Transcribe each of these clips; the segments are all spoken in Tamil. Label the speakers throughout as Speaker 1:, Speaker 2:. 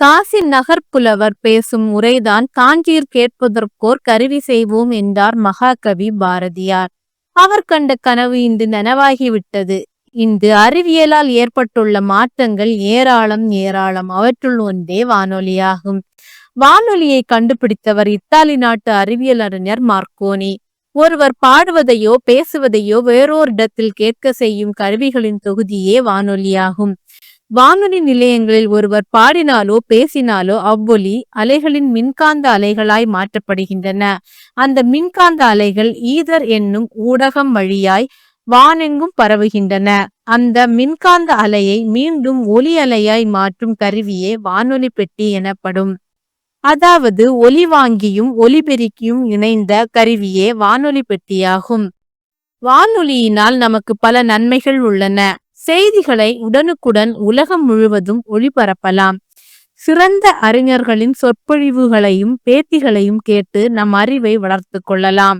Speaker 1: காசி நகர்ப்புலவர் பேசும் உரைதான் காஞ்சீர் கேட்பதற்கோர் கருவி செய்வோம் என்றார் மகாகவி பாரதியார். அவர் கண்ட கனவு இன்று நனவாகிவிட்டது. இன்று அறிவியலால் ஏற்பட்டுள்ள மாற்றங்கள் ஏராளம் ஏராளம். அவற்றுள் ஒன்றே வானொலியாகும். வானொலியை கண்டுபிடித்தவர் இத்தாலி நாட்டு அறிவியல் அறிஞர் மார்க்கோனி. ஒருவர் பாடுவதையோ பேசுவதையோ வேறோரிடத்தில் கேட்க செய்யும் கருவிகளின் தொகுதியே வானொலியாகும். வானொலி நிலையங்களில் ஒருவர் பாடினாலோ பேசினாலோ அவ்வொலி அலைகளின் மின்காந்த அலைகளாய் மாற்றப்படுகின்றன. அந்த மின்காந்த அலைகள் ஈதர் என்னும் ஊடகம் வழியாய் வானெங்கும் பரவுகின்றன. அந்த மின்காந்த அலையை மீண்டும் ஒலி அலையாய் மாற்றும் கருவியே வானொலி பெட்டி எனப்படும். அதாவது ஒலி வாங்கியும் ஒலிபெருக்கியும் இணைந்த கருவியே வானொலி பெட்டியாகும். வானொலியினால் நமக்கு பல நன்மைகள் உள்ளன. செய்திகளை உடனுக்குடன் உலகம் முழுவதும் ஒளிபரப்பலாம். சிறந்த அறிஞர்களின் சொற்பொழிவுகளையும் பேத்திகளையும் கேட்டு நம் அறிவை வளர்த்து கொள்ளலாம்.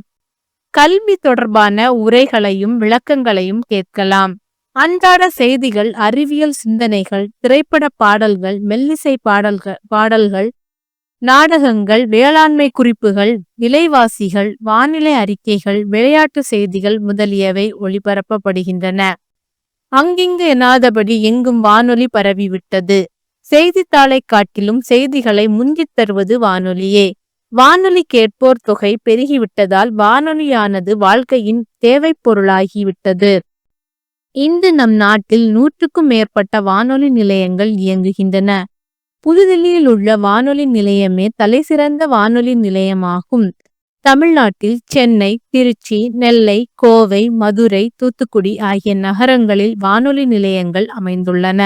Speaker 1: கல்வி தொடர்பான உரைகளையும் விளக்கங்களையும் கேட்கலாம். அன்றாட செய்திகள் அறிவியல் சிந்தனைகள் திரைப்பட பாடல்கள் மெல்லிசை பாடல்கள் பாடல்கள் நாடகங்கள் வேளாண்மை குறிப்புகள் விலைவாசிகள் வானிலை அறிக்கைகள் விளையாட்டு செய்திகள் முதலியவை ஒளிபரப்பப்படுகின்றன. அங்கிங்கு எனாதபடி எங்கும் வானொலி பரவிவிட்டது. செய்தித்தாளை காட்டிலும் செய்திகளை முந்தித் தருவது வானொலியே. வானொலி கேட்போர் தொகை பெருகிவிட்டதால் வானொலியானது வாழ்க்கையின் தேவை பொருளாகிவிட்டது இன்று நம் நாட்டில் நூற்றுக்கும் மேற்பட்ட வானொலி நிலையங்கள் இயங்குகின்றன. புதுதில்லியில் உள்ள வானொலி நிலையமே தலைசிறந்த வானொலி நிலையமாகும். தமிழ்நாட்டில் சென்னை திருச்சி நெல்லை கோவை மதுரை தூத்துக்குடி ஆகிய நகரங்களில் வானொலி நிலையங்கள் அமைந்துள்ளன.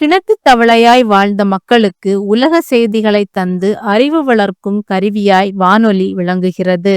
Speaker 1: கிணத்து தவளையாய் வாழ்ந்த மக்களுக்கு உலக செய்திகளை தந்து அறிவு வளர்க்கும் கருவியாய் வானொலி விளங்குகிறது.